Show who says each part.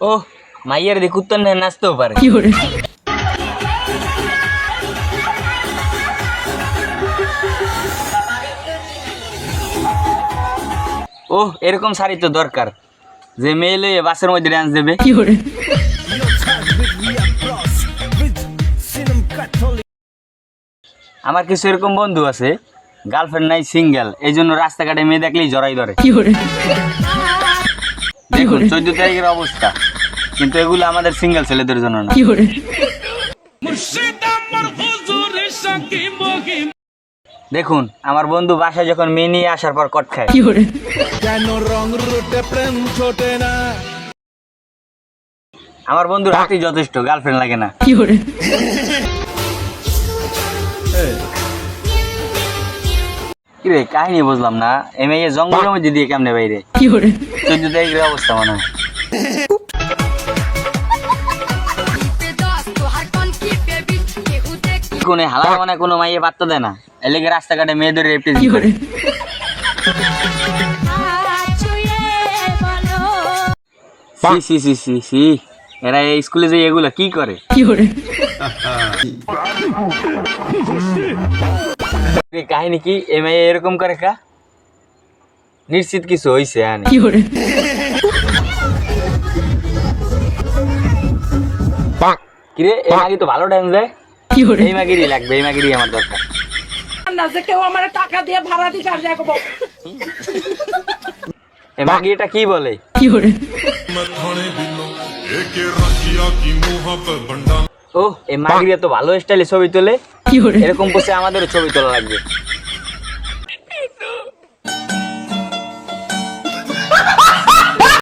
Speaker 1: ও মাইয়ার দিয়ে কুত্তর নিয়ে নাচতেও পারে। ও এরকম শাড়ি তো দরকার। যে মেয়ে লইয়ে বাসের মধ্যে ডান্স দেবে। আমার কিছু এরকম বন্ধু আছে গার্লফ্রেন্ড নাই সিঙ্গেল এই জন্য রাস্তাঘাটে মেয়ে দেখলেই জড়াই ধরে। দেখুন চোদ্দ তারিখের অবস্থা। কিন্তু এগুলো আমাদের সিঙ্গেল ছেলেদের জন্য না। দেখুন আমার বন্ধু বাসায় যখন মেয়ে নিয়ে আসার পর কট খায়।
Speaker 2: কেন রং রুটে প্রেম ছোটে না?
Speaker 1: আমার বন্ধুর হাতই যথেষ্ট গার্লফ্রেন্ড লাগে না। কিরে কাহিনী বুঝলাম না। এম এ জঙ্গলের মধ্যে দিয়ে কেমনে বাইরে? তারিখের অবস্থা মনে হয়। কোনে হালা মানে কোনো মাইয়ে পাত্তা দেয় না। এলেগে রাস্তাঘাটে মেয়েদের রেপ্রেজেন্ট করে। C C C C C. এরা এই স্কুলে যে এগুলো কি করে? তুই কাহিনী কি এ মেয়ে এরকম করে কা? নিশ্চিত কিছু হইছে আনি। কিরে এই মাগি তো ভালো ড্যান্স দেয়। এই মাগিরই লাগবে এই মাগিরই আমার দরকার। কি বলে? কি এ মাগিরে তো ভালো স্টাইলে ছবি তোলে। এরকম বসে আমাদের ছবি তোলা লাগবে।